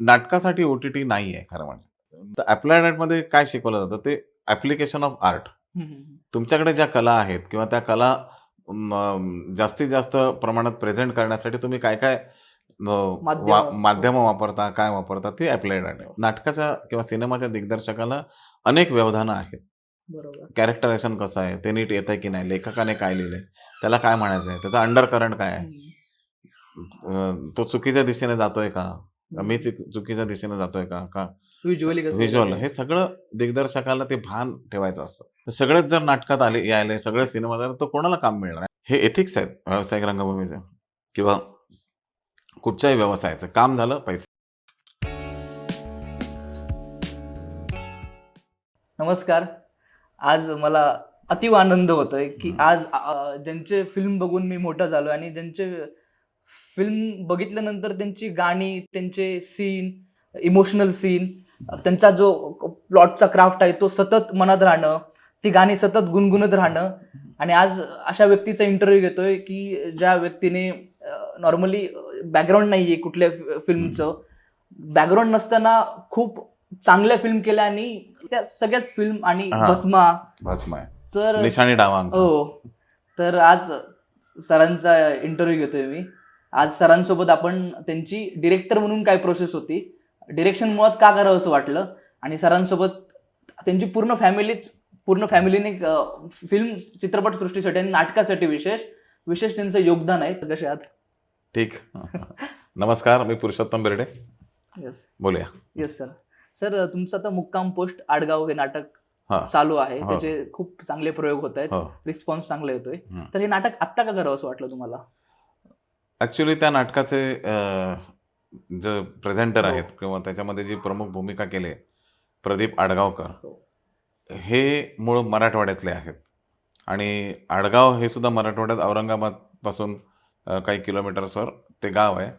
नाटकासाठी ओ T T नाही आहे खरं म्हणजे. तर अप्लायड आर्टमध्ये काय शिकवलं जातं? ते ॲप्लिकेशन ऑफ आर्ट तुमच्याकडे ज्या कला आहेत किंवा त्या कला जास्तीत जास्त प्रमाणात प्रेझेंट करण्यासाठी तुम्ही काय काय माध्यमं. वापरता. काय वापरता ते अप्लायड आर्ट आहे. नाटकाच्या किंवा सिनेमाच्या दिग्दर्शकाला अनेक व्यवधानं आहेत. कॅरेक्टरायझेशन कसं आहे? ते नीट येत आहे की नाही? लेखकाने काय लिहिलंय? त्याला काय म्हणायचं आहे त्याचा अंडर करंट काय आहे? तो चुकीच्या दिशेने जातोय का? मी चुक- चुकीच्या दिशेने जातोय का का व्हिज्युअली व्हिज्युअल हे सगळं दिग्दर्शकाला ते भान ठेवायचं असतं. तर सगळेच जर नाटकात आले यायले सगळे सिनेमा झाले तर कोणाला काम मिळणार? हे एथिक्स आहेत व्यावसायिक रंगभूमीचे. किंवा कुठच्याही व्यवसायाचं काम झालं पैसे. नमस्कार. आज मला अतिव आनंद होतोय की आज ज्यांचे फिल्म बघून मी मोठा झालो आणि ज्यांचे फिल्म बघितल्यानंतर त्यांची गाणी त्यांचे सीन इमोशनल सीन त्यांचा जो प्लॉटचा क्राफ्ट आहे तो सतत मनात राहणं ती गाणी सतत गुणगुणत राहणं. आणि आज अशा व्यक्तीचा इंटरव्ह्यू घेतोय की ज्या व्यक्तीने नॉर्मली बॅकग्राऊंड नाही आहे कुठल्या फिल्मचं बॅकग्राऊंड नसताना खूप चांगल्या फिल्म केल्या आणि त्या सगळ्याच फिल्म आणि. भस्मा. भस्म तर निशाणी डावांक. हो. तर आज सरांचा इंटरव्ह्यू घेतोय मी. आज सरांसोबत आपण त्यांची डिरेक्टर म्हणून काय प्रोसेस होती डिरेक्शन मुळात का करावं असं वाटलं? आणि सरांसोबत त्यांची पूर्ण फॅमिलीच पूर्ण फॅमिलीने फिल्म चित्रपटसृष्टीसाठी आणि नाटकासाठी विशेष विशेष त्यांचं योगदान आहे. कसे आहात? ठीक. नमस्कार मी पुरुषोत्तम बेर्डे. येस बोलूया. येस सर सर तुमचं आता मुक्काम पोस्ट आडगाव हे नाटक हा. चालू आहे. हो. त्याचे खूप चांगले प्रयोग होत आहेत. हो. रिस्पॉन्स चांगला येतोय. तर हे नाटक आत्ता का करावं असं वाटलं तुम्हाला? ऍक्च्युली त्या नाटकाचे जे प्रेझेंटर हो. आहेत किंवा त्याच्यामध्ये जी प्रमुख भूमिका केली आहे, प्रदीप आडगावकर हो. हे मूळ मराठवाड्यातले आहेत आणि आडगाव हे सुद्धा मराठवाड्यात औरंगाबादपासून काही किलोमीटर्सवर ते गाव आहे.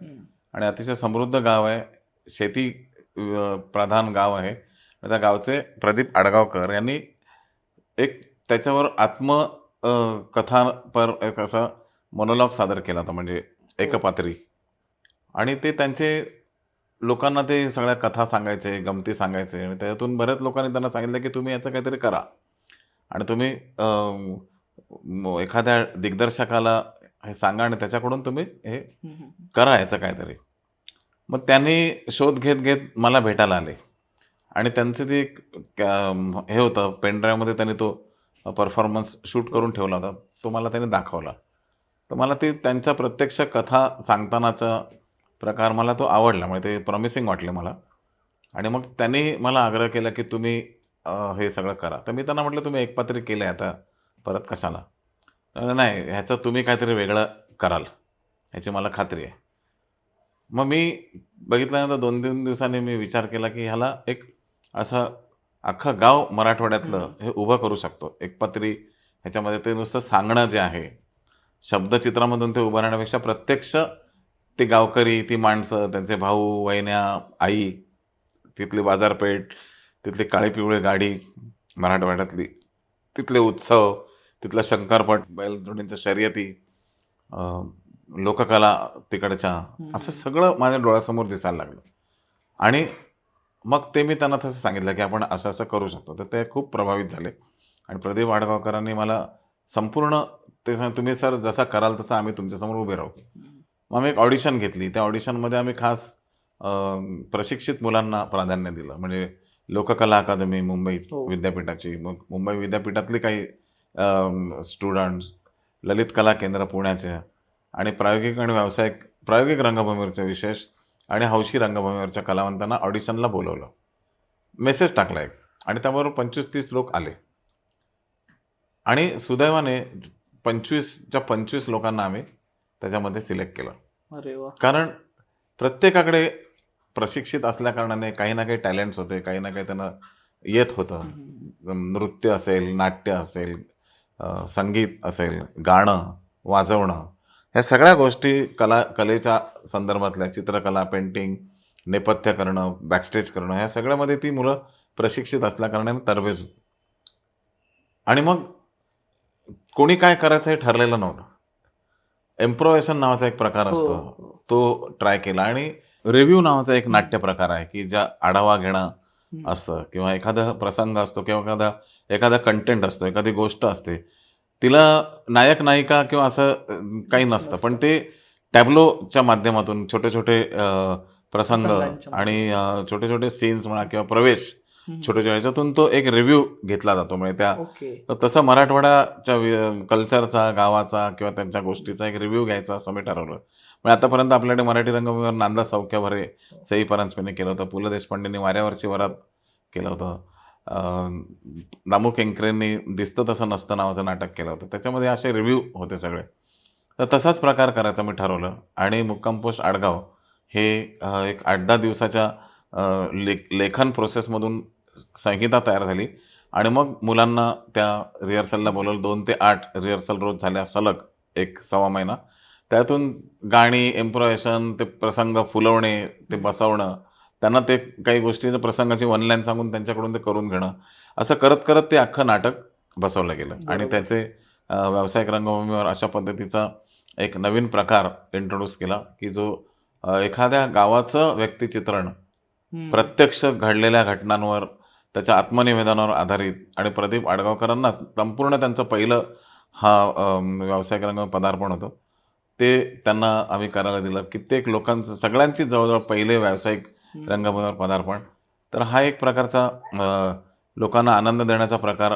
आणि अतिशय समृद्ध गाव आहे शेती प्रधान गाव आहे त्या गावचे प्रदीप आडगावकर यांनी एक त्याच्यावर आत्म कथापर एक असा मोनोलॉग सादर केला होता म्हणजे एकपात्री आणि ते त्यांचे लोकांना ते सगळ्या कथा सांगायचे गमती सांगायचे. आणि त्याच्यातून बऱ्याच लोकांनी त्यांना सांगितलं की तुम्ही याचं काहीतरी करा. आणि तुम्ही एखाद्या दिग्दर्शकाला हे सांगा आणि त्याच्याकडून तुम्ही हे. करा याचं काहीतरी. मग त्यांनी शोध घेत घेत मला भेटायला आले. आणि त्यांचं ते हे होतं पेनड्राईव्हमध्ये त्यांनी तो परफॉर्मन्स शूट करून ठेवला होता. तो मला त्यांनी दाखवला. तर मला ते त्यांच्या प्रत्यक्ष कथा सांगतानाचा प्रकार मला तो आवडला म्हणजे ते प्रॉमिसिंग वाटले मला. आणि मग त्यांनी मला आग्रह केला की तुम्ही हे सगळं करा. तर मी त्यांना म्हटलं तुम्ही एकपात्री केलं आहे आता परत कशाला? नाही ह्याचं तुम्ही काहीतरी वेगळं कराल. ह्याची मला खात्री आहे. मग मी बघितल्यानंतर दोन तीन दिवसांनी मी विचार केला की ह्याला एक असं अख्खं गाव मराठवाड्यातलं हे उभं करू शकतो. एकपात्री ह्याच्यामध्ये ते नुसतं सांगणं जे आहे शब्दचित्रामधून ते उभं राहण्यापेक्षा प्रत्यक्ष ते गावकरी ती माणसं त्यांचे भाऊ वहिन्या आई तिथली बाजारपेठ तिथली काळी पिवळी गाडी मराठवाड्यातली तिथले उत्सव तिथला शंकरपट बैलजोडींच्या शर्यती लोककला तिकडच्या असं सगळं माझ्या डोळ्यासमोर दिसायला लागलं. आणि मग ते मी त्यांना तसं सांगितलं की आपण असं असं करू शकतो. तर ते खूप प्रभावित झाले. आणि प्रदीप आडगावकरांनी मला संपूर्ण ते सांग तुम्ही सर जसा कराल तसं आम्ही तुमच्यासमोर उभे राहू. मग आम्ही एक ऑडिशन घेतली. त्या ऑडिशनमध्ये आम्ही खास प्रशिक्षित मुलांना प्राधान्य दिलं. म्हणजे लोककला अकादमी मुंबई हो. विद्यापीठाची. मग मुंबई विद्यापीठातली काही स्टुडंट्स ललित कला केंद्र पुण्याचे आणि प्रायोगिक आणि व्यावसायिक प्रायोगिक रंगभूमीवरचे विशेष आणि हौशी रंगभूमीवरच्या कलावंतांना ऑडिशनला बोलवलं. मेसेज टाकला एक. आणि त्याबरोबर पंचवीस तीस लोक आले. आणि सुदैवाने पंचवीसच्या पंचवीस लोकांना आम्ही त्याच्यामध्ये सिलेक्ट केलं. अरे वा. कारण प्रत्येकाकडे प्रशिक्षित असल्याकारणाने काही ना काही टॅलेंट्स होते काही ना काही त्यांना येत होतं. नृत्य असेल नाट्य असेल संगीत असेल गाणं वाजवणं ह्या सगळ्या गोष्टी कला कलेच्या संदर्भातल्या चित्रकला पेंटिंग नेपथ्य करणं बॅकस्टेज करणं ह्या सगळ्यामध्ये ती मुलं प्रशिक्षित असल्याकारणाने तरबेज होती. आणि मग कोणी काय करायचं हे ठरलेलं नव्हतं. एम्प्रोवेशन नावाचा एक प्रकार हो, असतो. हो. तो ट्राय केला. आणि रिव्ह्यू नावाचा एक नाट्य प्रकार आहे की ज्या आढावा घेणं. असतं. किंवा एखादा प्रसंग असतो किंवा एखादा एखादा कंटेंट असतो एखादी गोष्ट असते. तिला नायक नायिका किंवा असं काही नसतं. पण ते टॅब्लोच्या माध्यमातून छोटे छोटे प्रसंग आणि छोटे छोटे सीन्स म्हणा किंवा प्रवेश हम्म. छोटे छोटे ह्याच्यातून तो एक रिव्ह्यू घेतला जातो. म्हणजे त्या तसं मराठवाड्याच्या कल्चरचा गावाचा किंवा त्यांच्या गोष्टीचा एक रिव्ह्यू घ्यायचा असं मी ठरवलं. पण आतापर्यंत आपल्याकडे मराठी रंगभूमीवर नांदा सौख्याभरे सई परांजपेने केलं होतं पु ल देशपांडेंनी वाऱ्यावरची वरात केलं होतं. दामू केंकरेंनी दिसतं तसं नसतं नावाचं नाटक केलं होतं. त्याच्यामध्ये असे रिव्ह्यू होते सगळे. तर तसाच प्रकार करायचा मी ठरवलं. आणि मुक्काम पोस्ट आडगाव हे एक आठ दहा दिवसाच्या लेखन प्रोसेसमधून संहिता तयार झाली आणि मग मुलांना त्या रिहर्सलला बोलवलं दोन ते आठ रिहर्सल रोज झाल्या सलग एक सव्वा महिना त्यातून गाणी इम्प्रोव्हेशन ते प्रसंग फुलवणे ते बसवणं त्यांना ते काही गोष्टी प्रसंगाची वनलाईन सांगून त्यांच्याकडून ते करून घेणं असं करत करत ते अख्खं नाटक बसवलं गेलं आणि. त्याचे व्यावसायिक रंगभूमीवर अशा पद्धतीचा एक नवीन प्रकार इंट्रोड्यूस केला की जो एखाद्या गावाचं व्यक्तिचित्रण. प्रत्यक्ष घडलेल्या घटनांवर त्याच्या आत्मनिवेदनावर आधारित. आणि प्रदीप आडगावकरांना संपूर्ण त्यांचं पहिलं हा व्यावसायिक रंग पदार्पण होतं. ते त्यांना आम्ही करायला दिलं. कित्येक लोकांचं सगळ्यांची जवळजवळ पहिले व्यावसायिक. रंगभूमीवर पदार्पण. तर हा एक प्रकारचा लोकांना आनंद देण्याचा प्रकार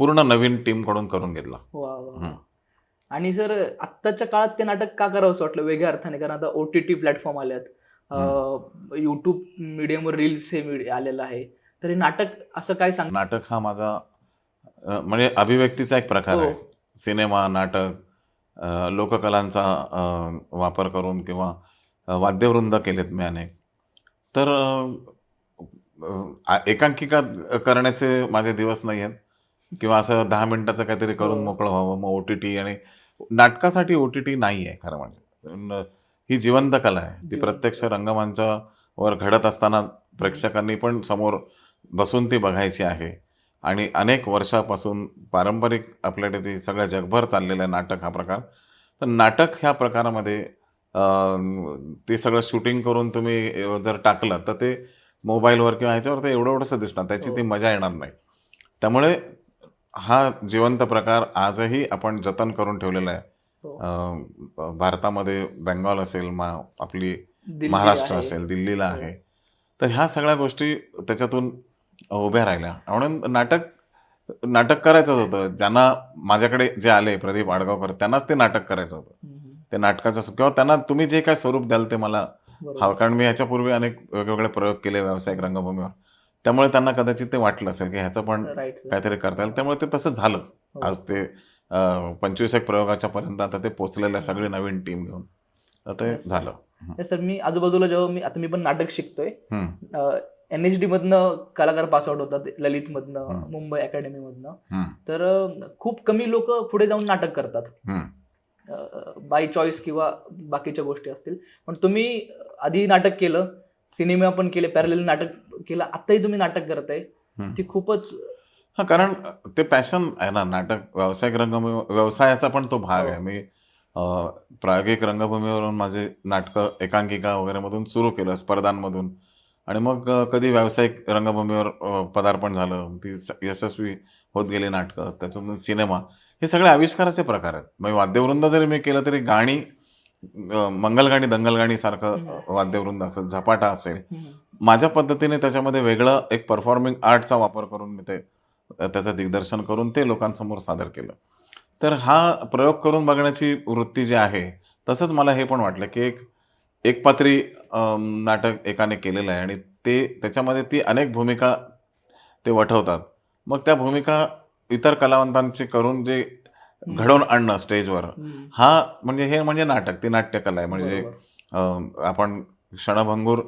पूर्ण नवीन टीमकडून करून घेतला. आणि सर आत्ताच्या काळात ते नाटक का करावं असं वाटलं? वेगळ्या अर्थाने कारण आता ओ टी टी प्लॅटफॉर्म आले आहेत युट्यूब मीडियमवर रील्स हे आलेलं आहे. तर हे नाटक असं काय सांग नाटक हा माझा अ, म्हणजे अभिव्यक्तीचा एक प्रकार हो. आहे. सिनेमा नाटक अ, लोककलांचा अ, वापर करून किंवा अ, वाद्यवृंद केलेत मी अनेक. तर अ, अ, एकांकिका करण्याचे माझे दिवस नाही आहेत. किंवा असं दहा मिनिटाचं काहीतरी करून हो. मोकळं व्हावं मग ओ टी टी आणि नाटकासाठी ओ टी टी नाही आहे खरं म्हणजे. न- ही जिवंत कला आहे. ती जिवंत प्रत्यक्ष रंगमंचावर घडत असताना प्रेक्षकांनी पण समोर बसून ती बघायची आहे आणि अनेक वर्षापासून पारंपरिक आपल्याकडे ते सगळ्या जगभर चाललेलं आहे नाटक हा प्रकार तर नाटक ह्या प्रकारामध्ये ते सगळं शूटिंग करून तुम्ही जर टाकलं तर ते मोबाईलवर किंवा ह्याच्यावर ते एवढं एवढंसं दिसणार त्याची हो. ती मजा येणार नाही त्यामुळे हा जिवंत प्रकार आजही आपण जतन करून ठेवलेला आहे हो. भारतामध्ये बेंगॉल असेल मा आपली महाराष्ट्र. असेल दिल्लीला हो. आहे तर ह्या सगळ्या गोष्टी त्याच्यातून उभ्या राहिल्या. म्हणून नाटक नाटक करायचंच होतं. ज्यांना माझ्याकडे जे आले प्रदीप आडगावकर त्यांनाच ते नाटक करायचं होतं. ते नाटकाचं किंवा त्यांना तुम्ही जे काय स्वरूप द्याल ते मला. हवं. कारण मी ह्याच्यापूर्वी अनेक वेगवेगळे प्रयोग केले व्यावसायिक रंगभूमीवर. त्यामुळे त्यांना कदाचित ते वाटलं असेल की ह्याचं पण. काहीतरी करता येईल. त्यामुळे ते तसं झालं. हो. आज ते पंचवीस एक प्रयोगाच्या पर्यंत आता ते पोचलेलं आहे सगळी नवीन टीम घेऊन. ते. झालं. सर मी आजूबाजूला जेव्हा मी आता मी पण नाटक शिकतोय. एन एच डी मधनं कलाकार पास आउट होतात ललित मधनं हम्म. मुंबई अकॅडमी मधनं हम्म, तर खूप कमी लोक पुढे जाऊन नाटक करतात. बाय चॉईस किंवा बाकीच्या गोष्टी असतील पण तुम्ही आधी नाटक केलं सिनेमा पण केले पॅरलेल नाटक केलं आताही तुम्ही नाटक करताय. ती खूपच हा कारण ते पॅशन आहे ना नाटक व्यावसायिक रंगभूमी व्यवसायाचा पण तो भाग हो. आहे मी अं, प्रायोगिक रंगभूमीवरून माझे नाटकं एकांकिका वगैरे मधून सुरू केलं स्पर्धांमधून आणि मग कधी व्यावसायिक रंगभूमीवर पदार्पण झालं ती यशस्वी होत गेली नाटकं त्याच्यातून सिनेमा हे सगळे आविष्काराचे प्रकार आहेत. मग वाद्यवृंद जरी मी केलं तरी गाणी अं, मंगलगाणी दंगलगाणी सारखं हम्म. वाद्यवृंद असेल झपाटा असेल माझ्या पद्धतीने त्याच्यामध्ये वेगळं एक परफॉर्मिंग आर्टचा वापर करून मी ते त्याचं दिग्दर्शन करून ते लोकांसमोर सादर केलं. तर हा प्रयोग करून बघण्याची वृत्ती जी आहे तसंच मला हे पण वाटलं की एक एक पात्री अम, नाटक एकाने केलेलं आहे आणि ते त्याच्यामध्ये ती अनेक भूमिका ते वठवतात. मग त्या भूमिका इतर कलावंतांची करून जे घडवून आणणं स्टेजवर. हा म्हणजे हे म्हणजे नाटक ती नाट्यकला आहे. म्हणजे आपण क्षणभंगूर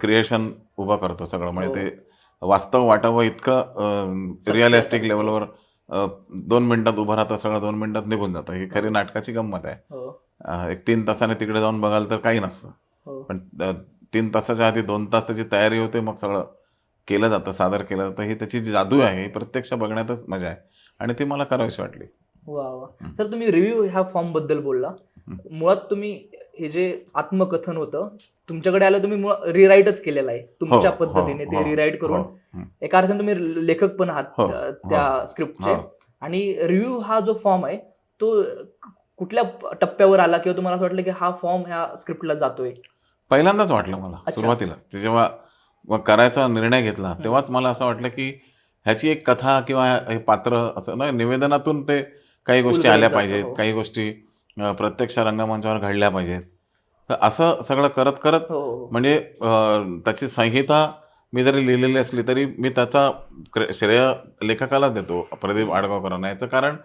क्रिएशन उभं करतो सगळं. म्हणजे हो. ते वास्तव वाटावं इतकं रिअलिस्टिक. लेवलवर दोन मिनिटात उभं राहतं सगळं दोन मिनिटात निघून जातं. ही खरी नाटकाची गंमत आहे. हो. एक तीन तासाने तिकडे जाऊन बघाल तर काही नसतं. हो. पण तीन तासाच्या आधी दोन तास त्याची तयारी होते मग सगळं केलं जातं सादर केलं जातं. ही त्याची जी जादू आहे ही प्रत्यक्ष बघण्यातच मजा आहे. आणि ती मला करावीशी वाटली. वा वा. सर तुम्ही रिव्ह्यू ह्या फॉर्मबद्दल बोलला. मुळात तुम्ही हे जे आत्मकथन होतं तुमच्याकडे आलं तुम्ही रिराईटच केलेलं आहे. तुमच्या हो, पद्धतीने हो, ते हो, रिराईट करून. एका अर्थाने तुम्ही लेखक पण आहात त्या- स्क्रिप्टचे. आणि रिव्ह्यू हा जो फॉर्म आहे तो कुठल्या टप्प्यावर आला किंवा तुम्हाला असं वाटलं की हा फॉर्म ह्या स्क्रिप्टला जातोय? पहिल्यांदाच वाटलं मला. सुरुवातीलाच. ते जेव्हा करायचा निर्णय घेतला तेव्हाच मला असं वाटलं की ह्याची एक कथा किंवा हे पात्र असं ना निवेदनातून ते काही गोष्टी आल्या जातं, पाहिजेत हो. काही गोष्टी प्रत्यक्ष रंगमंचावर घडल्या पाहिजेत. तर असं सगळं करत करत हो. म्हणजे त्याची संहिता मी जरी लिहिलेली असली तरी मी त्याचा श्रेय लेखकालाच देतो प्रदीप आडगावकरांना. याचं कारण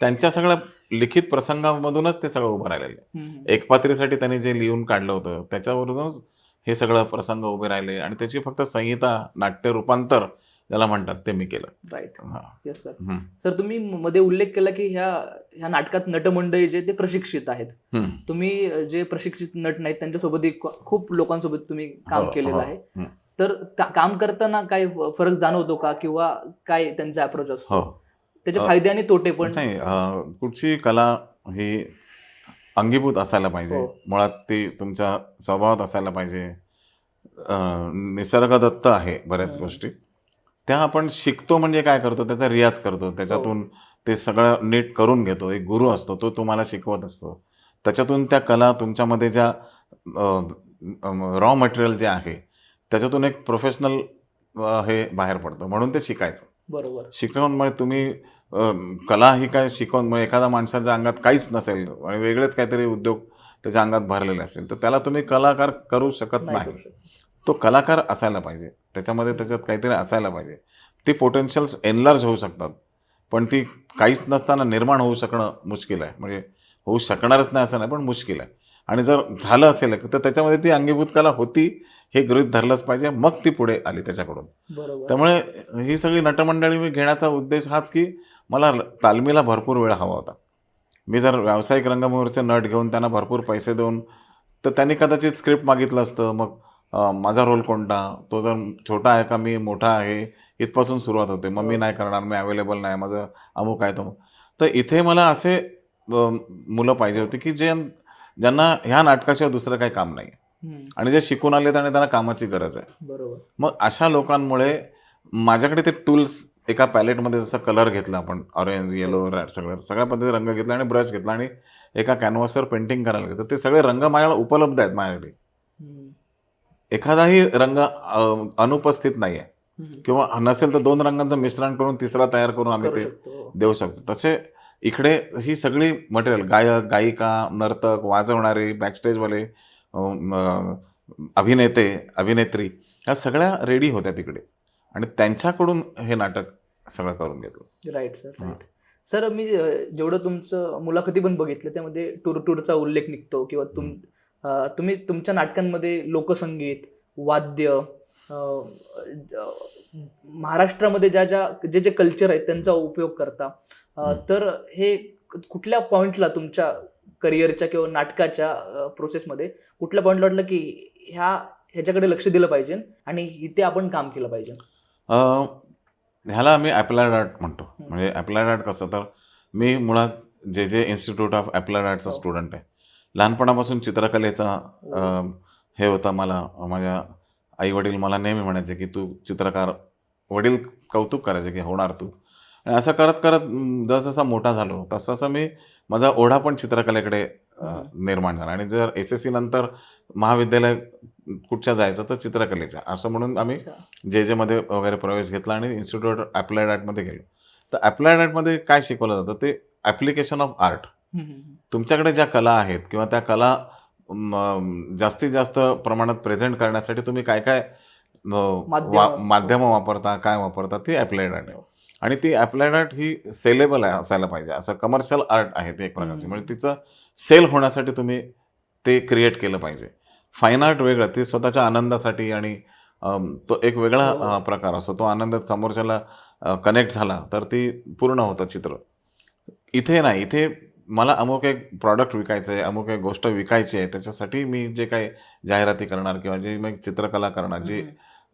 त्यांच्या सगळ्या लिखित प्रसंगामधूनच ते सगळं उभं राहिलेलं आहे हम्म, हम्म. एक पात्रीसाठी त्यांनी जे लिहून काढलं होतं त्याच्यावरूनच हे सगळं प्रसंग उभे राहिले आणि त्याची फक्त संहिता नाट्य रूपांतर ज्याला म्हणतात ते मी केलं राईट. Yes sir. सर तुम्ही मध्ये उल्लेख केला की ह्या ह्या नाटकात नटमंडळी जे ते प्रशिक्षित आहेत. तुम्ही जे प्रशिक्षित नट नाहीत त्यांच्यासोबत खूप लोकांसोबत तुम्ही काम हो, केलेलं हो. आहे. तर काम करताना काय फरक जाणवतो का किंवा काय त्यांचा अप्रोच असतो हो त्याचे फायदे आणि तोटे पण. नाही कुठची कला ही अंगीभूत असायला पाहिजे. हो. मुळात ती तुमच्या स्वभावात असायला पाहिजे. निसर्गदत्त आहे बऱ्याच. गोष्टी. त्या आपण शिकतो म्हणजे काय करतो? त्याचा रियाज करतो. त्याच्यातून ते सगळं नीट करून घेतो. एक गुरु असतो तो तुम्हाला शिकवत असतो. त्याच्यातून त्या कला तुमच्यामध्ये ज्या रॉ मटेरियल जे आहे त्याच्यातून एक प्रोफेशनल हे बाहेर पडतं. म्हणून ते शिकायचं. बरोबर. शिकवून तुम्ही कला ही काय शिकवून मग एखाद्या माणसाच्या अंगात काहीच नसेल आणि वेगळेच काहीतरी उद्योग त्याच्या अंगात भरलेले असेल तर त्याला तुम्ही कलाकार करू शकत नाही. तो कलाकार असायला पाहिजे. त्याच्यामध्ये त्याच्यात काहीतरी असायला पाहिजे. ती पोटेन्शियल्स एनलार्ज होऊ शकतात. पण ती काहीच नसताना निर्माण होऊ शकणं मुश्किल आहे. म्हणजे होऊ शकणारच नाही असं नाही पण मुश्किल आहे. आणि जर झालं असेल तर त्याच्यामध्ये ती अंगीभूत कला होती हे गृहीत धरलंच पाहिजे. मग ती पुढे आली त्याच्याकडून. त्यामुळे ही सगळी नटमंडळी मी घेण्याचा उद्देश हाच की मला तालमीला भरपूर वेळ हवा होता. मी जर व्यावसायिक रंगभूमीवरचे नट घेऊन त्यांना भरपूर पैसे देऊन तर त्यांनी कदाचित स्क्रिप्ट मागितलं असतं. मग माझा रोल कोणता? तो जर छोटा आहे का? मी मोठा आहे? इथपासून सुरुवात होते. मग मी नाही करणार. मी अवेलेबल नाही. माझं अमुक आहे तमुक. तर इथे मला असे मुलं पाहिजे होती की जे ज्यांना ह्या नाटकाशिवाय दुसरं काही काम नाही आणि जे शिकून आले आणि त्यांना कामाची गरज आहे. बरोबर. मग अशा लोकांमुळे माझ्याकडे ते टूल्स एका पॅलेटमध्ये जसं कलर घेतला आपण ऑरेंज येलो रेड सगळं सगळ्या पद्धतीने रंग घेतला आणि ब्रश घेतला आणि एका कॅनव्हासवर पेंटिंग करायला घेतलं ते सगळे रंग माझ्याला उपलब्ध आहेत माझ्याकडे. एखादाही रंग अनुपस्थित नाही आहे. किंवा नसेल तर दोन रंगांचं मिश्रण करून तिसरा तयार करून आम्ही ते शकतो. देऊ शकतो. तसे इकडे ही सगळी मटेरियल गायक गायिका नर्तक वाजवणारे बॅकस्टेजवाले अभिनेते अभिनेत्री ह्या सगळ्या रेडी होत्या तिकडे. आणि त्यांच्याकडून हे नाटक सगळं करून घेतलं. Right sir. राईट सर मी जेवढं तुमचं मुलाखती पण बघितलं त्यामध्ये टूर टूरचा उल्लेख निघतो किंवा तुम तुम्ही तुमच्या नाटकांमध्ये लोकसंगीत वाद्य महाराष्ट्रामध्ये ज्या ज्या जे जे कल्चर आहेत त्यांचा उपयोग करता. तर हे कुठल्या पॉइंटला तुमच्या करिअरच्या किंवा नाटकाच्या प्रोसेसमध्ये कुठल्या पॉइंटला वाटलं की ह्या ह्याच्याकडे लक्ष दिलं पाहिजे आणि इथे आपण काम केलं पाहिजे? ह्याला आम्ही अप्लायड आर्ट म्हणतो. म्हणजे अप्लायड आर्ट कसं तर मी मुळात जे जे इन्स्टिट्यूट ऑफ अप्लायड आर्टचा हो. स्टुडंट आहे. लहानपणापासून चित्रकलेचा अं, हे होता मला माझ्या आई वडील मला नेहमी म्हणायचे की तू चित्रकार वडील कौतुक करायचे की होणार तू. आणि असं करत करत जसजसा मोठा झालो तसतसं मी माझा ओढा पण चित्रकलेकडे निर्माण झाला. आणि जर एस एस सी नंतर महाविद्यालय कुठच्या जायचं तर चित्रकलेच्या. असं म्हणून आम्ही अच्छा. जे जेमध्ये वगैरे प्रवेश घेतला आणि इन्स्टिट्यूट अप्लायड आर्टमध्ये गेलो. तर अप्लायड आर्टमध्ये काय शिकवलं जातं? ते ॲप्लिकेशन ऑफ आर्ट. तुमच्याकडे ज्या कला आहेत किंवा त्या कला जास्तीत जास्त प्रमाणात प्रेझेंट करण्यासाठी तुम्ही काय काय माध्यमं. वापरता काय वापरता ती अप्लायड आर्ट आहे. आणि ती अप्लायड आर्ट ही सेलेबल आहे असायला पाहिजे असं कमर्शियल आर्ट आहे ते एक प्रकारची. म्हणजे तिचं सेल होण्यासाठी तुम्ही ते क्रिएट केलं पाहिजे फाईन आर्ट वेगळं ते स्वतःच्या आनंदासाठी आणि तो एक वेगळा हो. प्रकार असतो तो आनंद समोरच्याला कनेक्ट झाला तर ती पूर्ण होतं चित्र इथे नाही इथे मला अमुक एक प्रॉडक्ट विकायचं आहे अमुक एक गोष्ट विकायची आहे त्याच्यासाठी मी जे काही जाहिराती करणार किंवा जे मी चित्रकला करणार जे.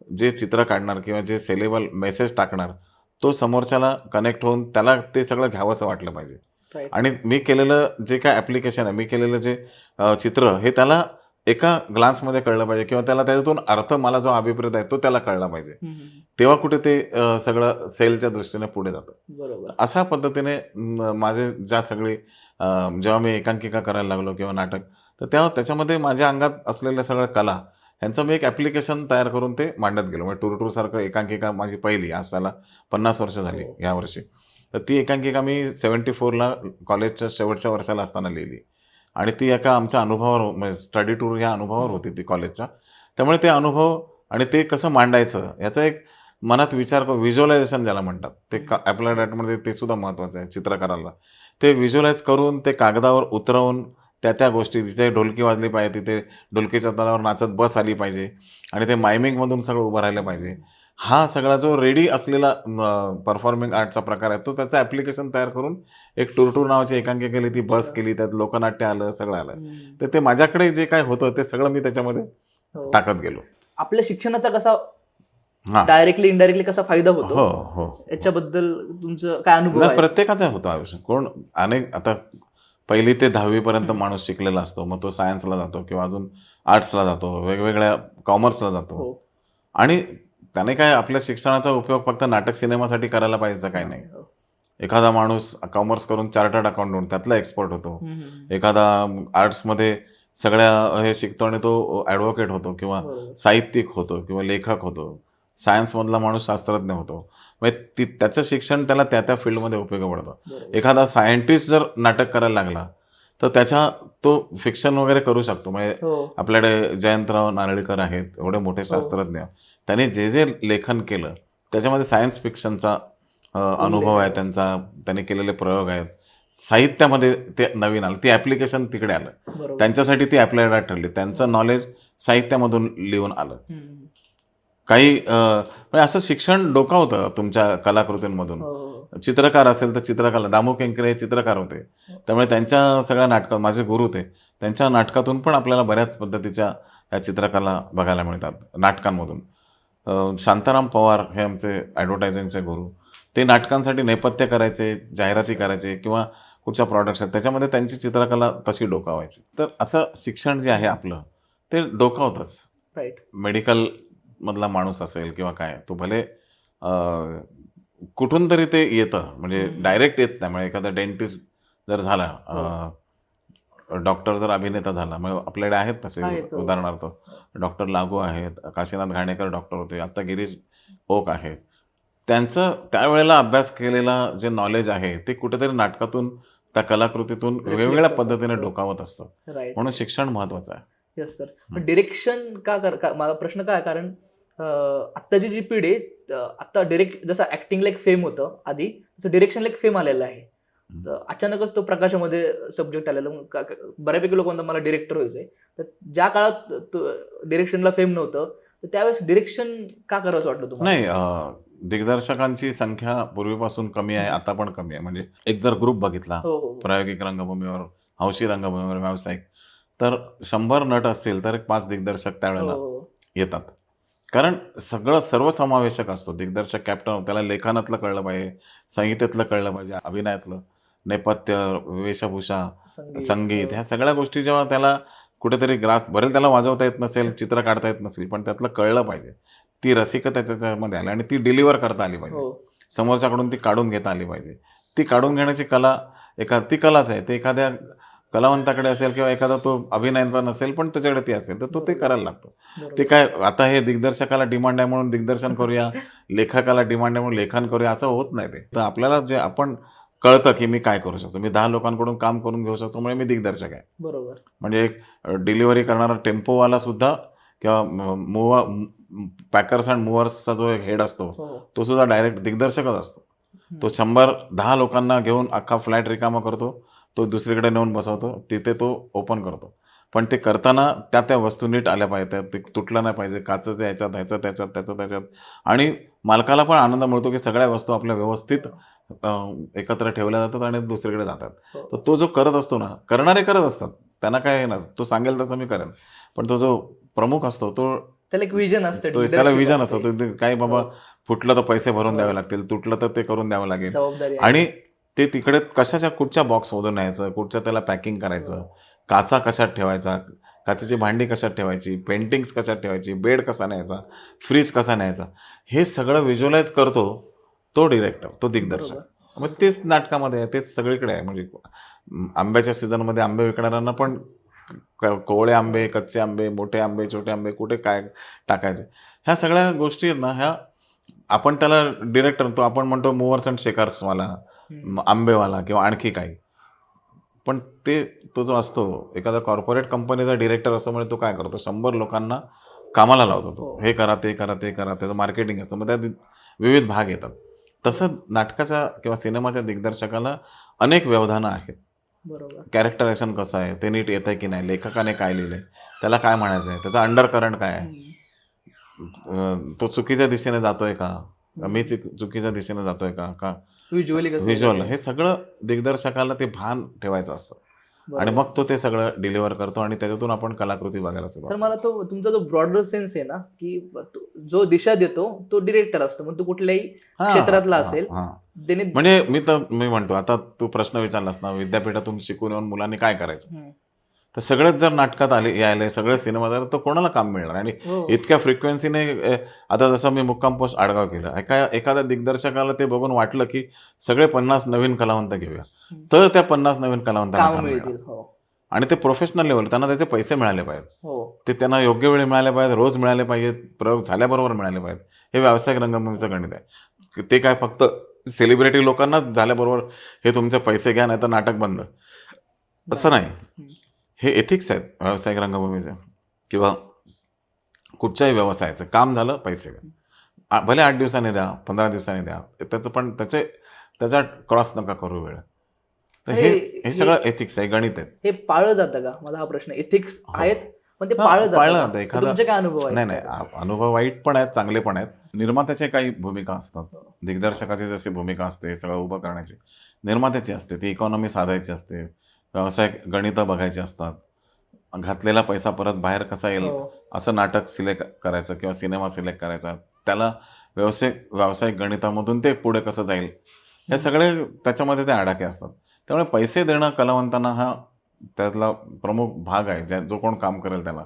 जे चित्र काढणार किंवा जे सेलेबल मेसेज टाकणार तो समोरच्याला कनेक्ट होऊन त्याला ते सगळं घ्यावंसं वाटलं पाहिजे. आणि मी केलेलं जे काय ऍप्लिकेशन आहे मी केलेलं जे चित्र हे त्याला एका ग्लान्समध्ये कळलं पाहिजे किंवा त्याला त्याच्यातून अर्थ मला जो अभिप्रेत आहे तो त्याला कळला पाहिजे. तेव्हा कुठे ते सगळं सेलच्या दृष्टीने पुढे जातं बरोबर अशा पद्धतीने माझे ज्या सगळी जेव्हा मी एकांकिका करायला लागलो किंवा नाटक तर तेव्हा त्याच्यामध्ये माझ्या अंगात असलेल्या सगळ्या कला ह्यांचं मी एक ॲप्लिकेशन तयार करून ते मांडत गेलो. म्हणजे टूर टूर सारखं एकांकिका माझी पहिली आज त्याला पन्नास वर्ष झाली हो. यावर्षी तर ती एकांकिका मी सेवन्टी फोरला कॉलेजच्या शेवटच्या वर्षाला असताना लिहिली. आणि ती एका आमच्या अनुभवावर म्हणजे स्टडी टूर ह्या अनुभवावर होती ती कॉलेजच्या त्यामुळे ते अनुभव आणि ते कसं मांडायचं याचा एक मनात विचार व्हिज्युअलायझेशन ज्याला म्हणतात ते का अप्लाइड आर्टमध्ये ते सुद्धा महत्त्वाचं आहे चित्रकाराला. ते व्हिज्युअलाइज करून ते कागदावर उतरवून त्या त्या गोष्टी जिथे ढोलकी वाजली पाहिजे तिथे ढोलकीच्या तालावर नाचत बस आली पाहिजे आणि ते मायमिंगमधून सगळं उभं राहिलं पाहिजे. हा सगळा जो रेडी असलेला परफॉर्मिंग आर्टचा प्रकार आहे तो त्याचं ॲप्लिकेशन तयार करून एक टूर टूर नावाची एकांकी केली ती बस केली त्यात लोकनाट्य आलं सगळं आलं. तर ते माझ्याकडे जे काय होतं ते सगळं मी त्याच्यामध्ये हो. टाकत गेलो. आपल्या शिक्षणाचा कसा डायरेक्टली इनडायरेक्टली कसा फायदा होतो? हो हो. याच्याबद्दल तुमचं काय अनुभव प्रत्येकाचा होतो आयुष्य कोण अनेक आता पहिली ते दहावी पर्यंत माणूस शिकलेला असतो. मग तो सायन्सला जातो किंवा अजून आर्ट्सला जातो वेगवेगळ्या कॉमर्सला जातो. हो. आणि त्याने काय आपल्या शिक्षणाचा उपयोग फक्त नाटक सिनेमासाठी करायला पाहिजे काय नाही? हो. एखादा माणूस कॉमर्स करून चार्टर्ड अकाउंटंट त्यातला एक्सपर्ट होतो. एखादा आर्ट्समध्ये सगळ्या हे शिकतो आणि तो ॲडव्होकेट होतो किंवा बरोबर. साहित्यिक होतो किंवा लेखक होतो. सायन्समधला माणूस शास्त्रज्ञ होतो. म्हणजे ती त्याचं शिक्षण त्याला त्या त्या फील्डमध्ये उपयोगी पडतं. एखादा सायंटिस्ट जर नाटक करायला लागला तर त्याच्या तो फिक्शन वगैरे करू शकतो. म्हणजे हो. आपल्याकडे जयंतराव नारळीकर आहेत एवढे मोठे शास्त्रज्ञ. त्यांनी जे जे लेखन केलं त्याच्यामध्ये सायन्स फिक्शनचा अनुभव आहे त्यांचा त्यांनी केलेले प्रयोग आहेत. साहित्यामध्ये ते नवीन आलं ती ॲप्लिकेशन तिकडे आलं. त्यांच्यासाठी ती आर्ट ठरली. त्यांचं नॉलेज साहित्यामधून लिहून आलं. काही म्हणजे असं शिक्षण डोकावतं तुमच्या कलाकृतींमधून. हो, हो. चित्रकार असेल तर चित्रकला दामू केंकरे हे चित्रकार होते. त्यामुळे त्यांच्या सगळ्या नाटकात माझे गुरु होते त्यांच्या नाटकातून पण आपल्याला बऱ्याच पद्धतीच्या या चित्रकला बघायला मिळतात नाटकांमधून. शांताराम पवार हे आमचे ॲडव्हर्टायझिंगचे गुरु. ते नाटकांसाठी नेपथ्य करायचे जाहिराती करायचे किंवा कुठच्या प्रॉडक्ट्स आहेत त्याच्यामध्ये त्यांची चित्रकला तशी डोकावायची. तर असं शिक्षण जे आहे आपलं ते डोकावतंच. राईट मेडिकल मधला माणूस असेल किंवा काय तो भले कुठून तरी ते येतं म्हणजे. डायरेक्ट येत नाही म्हणजे एखादा डेंटिस्ट जर झाला डॉक्टर जर अभिनेता झाला मग आपल्याकडे आहेत तसे हो. उदाहरणार्थ डॉक्टर लागू आहेत काशीनाथ घाणेकर डॉक्टर होते आता गिरीश ओक आहेत त्यांचं त्यावेळेला अभ्यास केलेला जे नॉलेज आहे ते कुठेतरी नाटकातून त्या कलाकृतीतून वेगवेगळ्या. पद्धतीने हो. डोकावत असतं म्हणून शिक्षण महत्वाचं आहे येस सर डिरेक्शन का कर का माझा प्रश्न काय? कारण आत्ताची जी पिढी आहे, त- आता डिरेक्ट जसं ऍक्टिंगला एक फेम होतं आधी तसं डिरेक्शनला एक फेम आलेला आहे. तर अचानकच तो प्रकाशामध्ये सब्जेक्ट आलेला बऱ्यापैकी लोक म्हणतात मला डिरेक्टर व्हायचंय. तर ज्या काळात डिरेक्शनला फेम नव्हतं तर त्यावेळेस डिरेक्शन का करावं वाटलं तुम्हाला? नाही दिग्दर्शकांची संख्या पूर्वीपासून कमी आहे आता पण कमी आहे. म्हणजे एक जर ग्रुप बघितला हो हो हो. प्रायोगिक रंगभूमीवर हौशी रंगभूमीवर व्यावसायिक तर शंभर नट असतील तर एक पाच दिग्दर्शक त्यावेळेला हो. येतात. कारण सगळं सर्वसमावेशक असतो. दिग्दर्शक कॅप्टन त्याला लेखनातलं कळलं पाहिजे संगीतातलं कळलं पाहिजे अभिनयातलं नेपथ्य वेशभूषा संगीत ह्या सगळ्या गोष्टी जेव्हा त्याला कुठेतरी ग्रास बरेल त्याला वाजवता येत नसेल चित्र काढता येत नसेल पण त्यातलं कळलं पाहिजे. ती रसिकता त्याच्यामध्ये आली आणि ती डिलिव्हर करता आली पाहिजे. हो. समोरच्याकडून ती काढून घेता आली पाहिजे. ती काढून घेण्याची कला एका ती कलाच आहे. ते एखाद्या कलावंताकडे असेल किंवा एखादा तो अभिनयता नसेल पण त्याच्याकडे ती असेल तर तो ते करायला लागतो. ते काय आता हे दिग्दर्शकाला डिमांड आहे म्हणून दिग्दर्शन करूया लेखकाला डिमांड आहे म्हणून लेखन करूया असं होत नाही ते. तर आपल्याला जे आपण कळतं की मी काय करू शकतो मी दहा लोकांकडून काम करून घेऊ शकतो म्हणजे मी दिग्दर्शक आहे. बरोबर. म्हणजे एक डिलिव्हरी करणारा टेम्पोवाला सुद्धा किंवा मुवा पॅकर्स अँड मुव्हर्सचा जो एक हेड असतो हो. तो सुद्धा डायरेक्ट दिग्दर्शकच असतो. तो शंभर दहा लोकांना घेऊन अख्खा फ्लॅट रिकामा करतो तो दुसरीकडे नेऊन बसवतो तिथे तो ओपन करतो पण ते करताना त्या त्या वस्तू नीट आल्या पाहिजे ते तुटलं नाही पाहिजे काचचं ह्याच्यात ह्याच्यात त्याच्यात त्याचं त्याच्यात आणि मालकाला पण आनंद मिळतो की सगळ्या वस्तू आपल्या व्यवस्थित एकत्र ठेवल्या जातात आणि दुसरीकडे जातात हो. तर तो जो करत असतो ना करणारे करत असतात त्यांना काय ना तो सांगेल तसं मी करेन पण तो जो प्रमुख असतो तो त्याला एक विजन असतं त्याला विजन असते. काय बाबा हो. फुटलं तर पैसे भरून हो. द्यावे लागतील तुटलं तर ते करून द्यावं लागेल. आणि ते तिकडे कशाच्या कुठच्या बॉक्समधून न्यायचं? कुठच्या त्याला पॅकिंग करायचं? काचा कशात ठेवायचा? काचेची भांडी कशात ठेवायची? पेंटिंग्स कशात ठेवायची? बेड कसा न्यायचा? फ्रीज कसा न्यायचा? हे सगळं व्हिज्युअलाइज करतो तो डिरेक्टर तो दिग्दर्शक. मग तेच नाटकामध्ये आहे तेच सगळीकडे आहे. म्हणजे आंब्याच्या सीझनमध्ये आंबे विकणाऱ्यांना पण कोवळे आंबे कच्चे आंबे मोठे आंबे छोटे आंबे कुठे काय टाकायचे? ह्या सगळ्या गोष्टी आहेत ना ह्या आपण त्याला डिरेक्टर तो आपण म्हणतो मुव्हर्स अँड शेकर्सवाला हम्म. आंबेवाला किंवा आणखी काही. पण ते तो जो असतो एखादा कॉर्पोरेट कंपनीचा डिरेक्टर असतो म्हणजे तो काय करतो? शंभर लोकांना कामाला लावतो तो. हो. हे करा ते करा ते करा त्याचं मार्केटिंग असतं. मग त्यात विविध भाग येतात. तसं नाटकाच्या किंवा सिनेमाच्या दिग्दर्शकाला अनेक व्यवधानं आहेत. बरोबर. कॅरेक्टरायझेशन कसं आहे? ते नीट येतं की नाही? लेखकाने काय लिहिलंय? त्याला काय म्हणायचं आहे त्याचा अंडर करंट काय आहे? तो चुकीच्या दिशेने जातोय का? का मी चुक- चुकीच्या दिशेने जातोय का का व्हिज्युअली हे सगळं दिग्दर्शकाला ते भान ठेवायचं असतं. आणि मग तो ते सगळं डिलिव्हर करतो आणि त्याच्यातून आपण कलाकृती बघायला सर मला तो तुमचा जो ब्रॉडर सेन्स आहे ना की जो दिशा देतो तो डिरेक्टर असतो. मग तो कुठल्याही क्षेत्रातला असेल. म्हणजे मी तर मी म्हणतो आता तू प्रश्न विचारलास ना विद्यापीठातून शिकून येऊन मुलांनी काय करायचं. तर सगळेच जर नाटकात आले यायले सगळे सिनेमा झाले तर कोणाला काम मिळणार? आणि हो. इतक्या फ्रिक्वेन्सीने आता जसं मी मुक्काम पोस्ट आडगाव केलं एका एखाद्या दिग्दर्शकाला ते बघून वाटलं की सगळे पन्नास नवीन कलावंत घेऊया. तर त्या पन्नास नवीन कलावंतांना हो. आणि ते प्रोफेशनल लेवल त्यांना त्याचे पैसे मिळाले पाहिजेत. हो. ते त्यांना योग्य वेळी मिळाले पाहिजेत रोज मिळाले पाहिजेत प्रयोग झाल्याबरोबर मिळाले पाहिजेत. हे व्यावसायिक रंगभूमीचं गणित आहे. ते काय फक्त सेलिब्रिटी लोकांनाच झाल्याबरोबर हे तुमचे पैसे घ्या नाही तर नाटक बंद. असं नाही. हे एथिक्स आहेत व्यावसायिक रंगभूमीचे. किंवा कुठच्याही व्यवसायाचं काम झालं पैसे भले आठ दिवसांनी द्या पंधरा दिवसांनी द्या त्याचं पण त्याचे त्याचा क्रॉस नका करू वेळ. तर हे हे- हे सगळं एथिक्स आहे गणित आहेत हे पाळलं जातं का? माझा हा प्रश्न. एथिक्स हो. आहेत पण ते हा, पाळलं जातं? एखादा- काय अनुभव नाही नाही अनुभव वाईट पण आहेत चांगले पण आहेत. निर्मात्याचे काही भूमिका असतात. दिग्दर्शकाची जशी भूमिका असते सगळं उभं करण्याची. निर्मात्याची असते ती इकॉनॉमी साधायची असते. व्यवसाय गणितं बघायची असतात. घातलेला पैसा परत बाहेर कसा येईल? हो. असं नाटक सिलेक्ट करायचं किंवा सिनेमा सिलेक्ट करायचा. त्याला व्यवसायिक व्यावसायिक गणितामधून ते पुढे कसं जाईल? हे सगळे त्याच्यामध्ये ते आडाखे असतात. त्यामुळे पैसे देणं कलावंतांना हा त्यातला प्रमुख भाग आहे ज्या जो कोण काम करेल त्याला.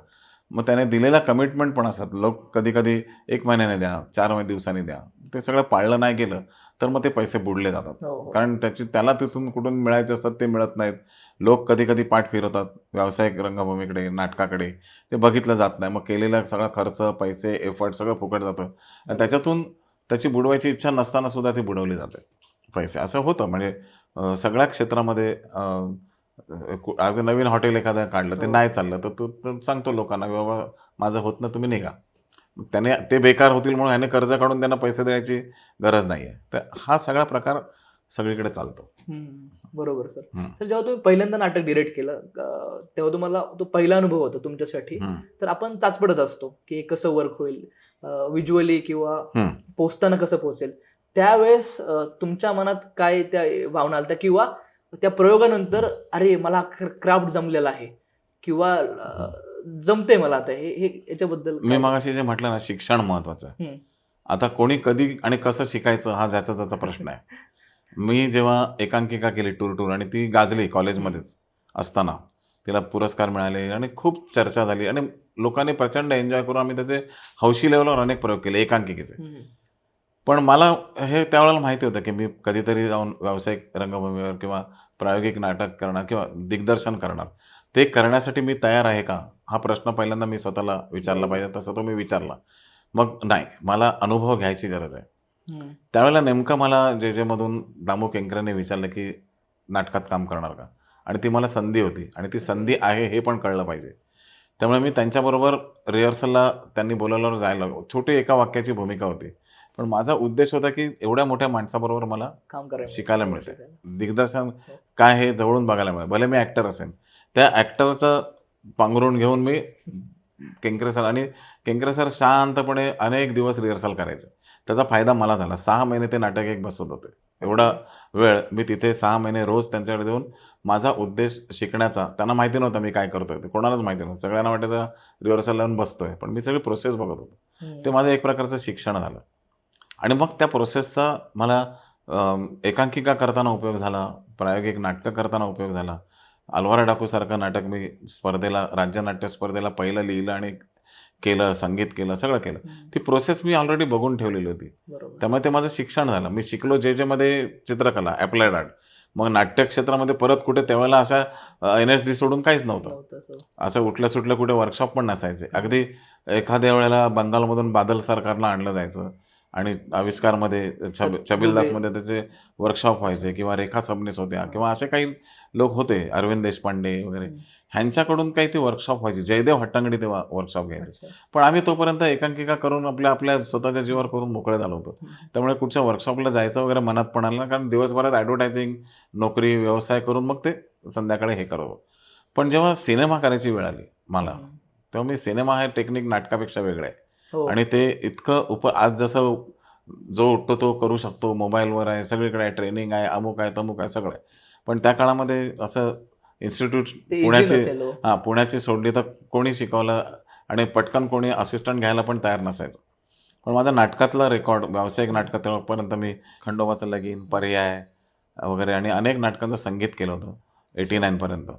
मग त्याने दिलेला कमिटमेंट पण असतात. लोक कधी कधी एक महिन्याने द्या चार दिवसांनी द्या. ते सगळं पाळलं नाही गेलं तर मग ते पैसे बुडले जातात. हो, हो. कारण त्याची त्याला तिथून कुठून मिळायचे असतात ते मिळत नाहीत. लोक कधी कधी पाठ फिरवतात व्यावसायिक रंगभूमीकडे नाटकाकडे. ते बघितलं जात नाही. मग केलेला सगळा खर्च पैसे एफर्ट सगळं फुकट जातं. आणि त्याच्यातून त्याची बुडवायची इच्छा नसताना सुद्धा ती बुडवली जाते पैसे. असं होतं. म्हणजे सगळ्या क्षेत्रामध्ये अं, कु- आता नवीन हॉटेल एखादं काढलं ते हो. नाही चाललं तर तू सांगतो लोकांना की बाबा माझं होत ना तुम्ही निघा. मग त्याने ते बेकार होतील म्हणून ह्याने कर्ज काढून त्यांना पैसे द्यायची गरज नाही आहे तर हा सगळा प्रकार सगळीकडे चालतो. बरोबर सर. सर जेव्हा तुम्ही पहिल्यांदा नाटक डिरेक्ट केलं तेव्हा तुम्हाला तो पहिला अनुभव होता तुमच्यासाठी. तर आपण चाचपडत असतो की कसं वर्क होईल व्हिज्युअली किंवा. पोचताना कसं पोहोचेल त्यावेळेस तुमच्या मनात काय त्या भावना आल्या किंवा त्या प्रयोगानंतर अरे मला क्राफ्ट जमलेला आहे किंवा जमते मला आता हे हे याच्याबद्दल मी? मगाशी जे म्हटलं ना शिक्षण महत्वाचं. आता कोणी कधी आणि कसं शिकायचं हा ज्याचा त्याचा प्रश्न आहे मी जेव्हा एकांकिका केली टूर टूर आणि ती गाजली कॉलेजमध्येच असताना तिला पुरस्कार मिळाले आणि खूप चर्चा झाली आणि लोकांनी प्रचंड एन्जॉय करून आम्ही त्याचे हौशी लेवलवर अनेक प्रयोग केले एकांकिकेचे. पण मला हे त्यावेळेला माहिती होतं की मी कधीतरी जाऊन व्यावसायिक रंगभूमीवर किंवा प्रायोगिक नाटक करणार किंवा दिग्दर्शन करणार ते करण्यासाठी मी तयार आहे का हा प्रश्न पहिल्यांदा मी स्वतःला विचारला पाहिजे तसा तो मी विचारला. मग नाही मला अनुभव घ्यायची गरज आहे. त्यावेळेला नेमकं मला जे जेमधून दामू केंकरेने विचारलं की नाटकात काम करणार का? आणि ती मला संधी होती आणि ती संधी आहे हे पण कळलं पाहिजे. त्यामुळे मी त्यांच्याबरोबर रिहर्सलला त्यांनी बोलावल्यावर जायला लागलो. छोटी एका वाक्याची भूमिका होती. पण माझा उद्देश होता की एवढ्या मोठ्या माणसाबरोबर मला काम करायला शिकायला मिळते. दिग्दर्शन काय हे जवळून बघायला मिळेल भले मी ॲक्टर असेन. त्या ॲक्टरचं पांघरून घेऊन मी केंकरे सर आणि केंकरे सर शांतपणे अनेक दिवस रिहर्सल करायचे. त्याचा फायदा मला झाला. सहा महिने ते नाटक एक बसत होते. एवढा वेळ मी तिथे सहा महिने रोज त्यांच्याकडे देऊन माझा उद्देश शिकण्याचा त्यांना माहिती नव्हता मी काय करतोय. ते कोणालाच माहिती नव्हतं. सगळ्यांना वाटायचं रिहर्सल लावून बसतोय. पण मी सगळी प्रोसेस बघत होतो. ते माझं एक प्रकारचं शिक्षण झालं. आणि मग त्या प्रोसेसचा मला एकांकिका करताना उपयोग झाला. प्रायोगिक नाटकं करताना उपयोग झाला. अलवार डाकूसारखं नाटक मी स्पर्धेला राज्य नाट्य स्पर्धेला पहिलं लिहिलं आणि केलं संगीत केलं सगळं केलं. ती प्रोसेस मी ऑलरेडी बघून ठेवलेली होती. त्यामुळे ते माझं शिक्षण झालं. मी शिकलो जे जे मध्ये चित्रकला अप्लाइड आर्ट मग नाट्य क्षेत्रामध्ये परत कुठे त्यावेळेला अशा एन एस डी सोडून काहीच नव्हतं. तो. असं उठल्या सुटल्या कुठे वर्कशॉप पण नसायचे. अगदी एखाद्या वेळेला बंगालमधून बादल सरकारला आणलं जायचं. आणि आविष्कारमध्ये छब छबिलदासमध्ये त्याचे वर्कशॉप व्हायचे किंवा रेखा सबनीस होत्या किंवा असे काही लोक होते अरविंद देशपांडे वगैरे. ह्यांच्याकडून काही ते वर्कशॉप व्हायचे जयदेव हट्टंगडी ते वर्कशॉप घ्यायचे. पण आम्ही तोपर्यंत एकांकिका करून आपल्या आपल्या स्वतःच्या जीवावर करून मोकळे झालो होतो. त्यामुळे कुठच्या वर्कशॉपला जायचं वगैरे मनात पण आलं कारण दिवसभरात ॲडव्हर्टायझिंग नोकरी व्यवसाय करून मग ते संध्याकाळी हे करत पण जेव्हा सिनेमा करायची वेळ आली मला. तेव्हा मी सिनेमा हे टेक्निक नाटकापेक्षा वेगळं आहे हो. आणि ते इतकं उप आज जसं जो उठतो तो करू शकतो मोबाईलवर आहे सगळीकडे आहे ट्रेनिंग आहे अमुक आहे तमुक आहे सगळं आहे. पण त्या काळामध्ये असं इन्स्टिट्यूट पुण्याचे हो. हां पुण्याची सोडली तर कोणी शिकवलं आणि पटकन कोणी असिस्टंट घ्यायला पण तयार नसायचं. पण माझा नाटकातला रेकॉर्ड व्यावसायिक नाटकात तेव्हापर्यंत मी खंडोबाचं लगीन पर्याय वगैरे आणि अनेक नाटकांचं संगीत केलं होतं एटी नाईनपर्यंत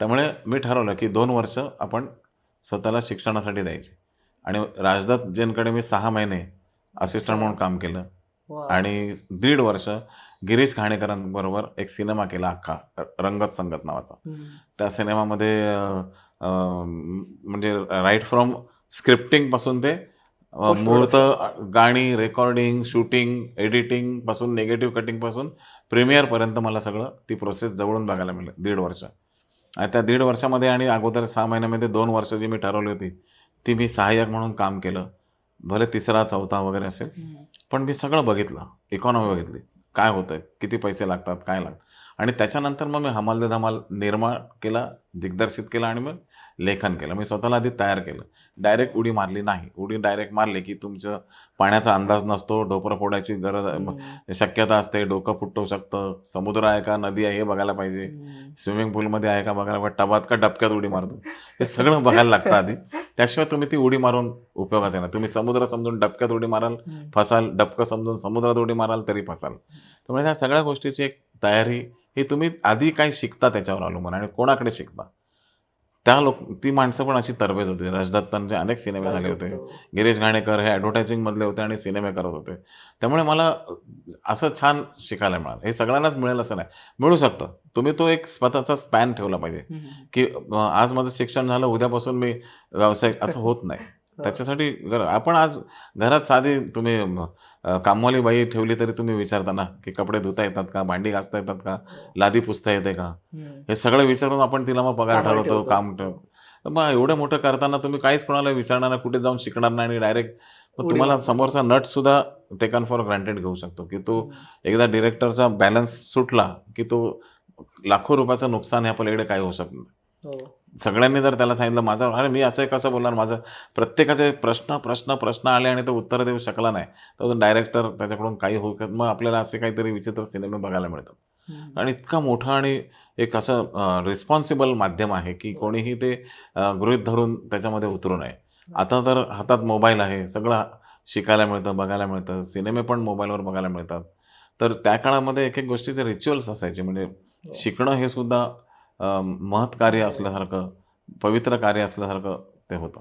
त्यामुळे मी ठरवलं की दोन वर्ष आपण स्वतःला शिक्षणासाठी द्यायची. आणि राजदत्त जैनकडे मी सहा महिने असिस्टंट म्हणून काम केलं. आणि दीड वर्ष गिरीश घाणेकरांबरोबर एक सिनेमा केला अख्खा रंगत संगत नावाचा. त्या सिनेमामध्ये म्हणजे राईट फ्रॉम स्क्रिप्टिंगपासून ते अं, Post मुहूर्त गाणी रेकॉर्डिंग शूटिंग एडिटिंगपासून निगेटिव्ह कटिंगपासून प्रीमियरपर्यंत मला सगळं ती प्रोसेस जवळून बघायला मिळाली दीड वर्ष आणि त्या दीड वर्षामध्ये आणि अगोदर सहा महिन्यामध्ये दोन वर्ष जी मी ठरवली होती ती मी सहाय्यक म्हणून काम केलं. भले तिसरा चौथा वगैरे असेल. पण मी सगळं बघितलं. इकॉनॉमी बघितली. काय होतं किती पैसे लागतात? काय लागतात? आणि त्याच्यानंतर मग मी हमाल दे धमाल निर्माण केला दिग्दर्शित केला आणि मग लेखन केलं. मी स्वतःला आधी तयार केलं. डायरेक्ट उडी मारली नाही. उडी डायरेक्ट मारली की तुमचं पाण्याचा अंदाज नसतो डोपरं फोडायची गरज. शक्यता असते डोकं फुटू शकतं. समुद्र आहे का? नदी आहे हे बघायला पाहिजे. स्विमिंग पूलमध्ये आहे का? बघायला पाहिजे. टबात का? डबक्यात उडी मारतो. हे सगळं बघायला लागतं आधी. त्याशिवाय तुम्ही ती उडी मारून उपयोगाचं नाही तुम्ही समुद्र समजून डबक्यात उडी माराल. फसाल डबकं समजून समुद्रात उडी माराल तरी फसाल. त्यामुळे ह्या सगळ्या गोष्टीची एक तयारी ही तुम्ही आधी काय शिकता त्याच्यावर अवलंबून आणि कोणाकडे शिकता? त्या लोक ती माणसं पण अशी तरबेज होती. राजदत्तांचे अनेक सिनेमे झाले होते. गिरीश घाणेकर हे ॲडव्हर्टायझिंग मधले होते आणि सिनेमे करत होते. त्यामुळे मला असं छान शिकायला मिळालं. हे सगळ्यांनाच मिळेल असं नाही. मिळू शकतं. तुम्ही तो एक स्वतःचा स्पॅन ठेवला पाहिजे. की आज माझं शिक्षण झालं उद्यापासून मी व्यावसायिक असं होत नाही. त्याच्यासाठी आपण आज घरात साधी तुम्ही कामवाली बाई ठेवली तरी तुम्ही विचारता ना की कपडे धुता येतात का भांडी घासता येतात का लादी पुसता येते का. हे सगळं विचारून आपण तिला मग पगार ठरवतो. काम मग एवढं मोठं करताना तुम्ही काहीच कोणाला विचारणार नाही कुठे जाऊन शिकणार नाही आणि डायरेक्ट तुम्हाला. समोरचा नट सुद्धा टेकन फॉर ग्रांटेड घेऊ शकतो की तो एकदा डिरेक्टरचा बॅलन्स सुटला की तो लाखो रुपयाचं नुकसान हे आपल्याकडे काय होऊ शकत नाही हो. सगळ्यांनी जर त्याला सांगितलं माझं अरे मी असं कसं बोलणार? माझं प्रत्येकाचे प्रश्न प्रश्न प्रश्न आले आणि तो उत्तर देऊ शकला नाही. तर डायरेक्टर त्याच्याकडून काही होऊ शकत मग आपल्याला असे काहीतरी विचित्र सिनेमे बघायला मिळतात. आणि इतका मोठा आणि एक असं रिस्पॉन्सिबल माध्यम आहे की कोणीही ते गृहीत धरून त्याच्यामध्ये उतरू नये. आता तर हातात मोबाईल आहे सगळं शिकायला मिळतं बघायला मिळतं सिनेमे पण मोबाईलवर बघायला मिळतात. तर त्या काळामध्ये एक एक गोष्टीचे रिच्युअल्स असायचे म्हणजे शिकणं हे सुद्धा महत्कार्य असल्यासारखं पवित्र कार्य असल्यासारखं ते होतं.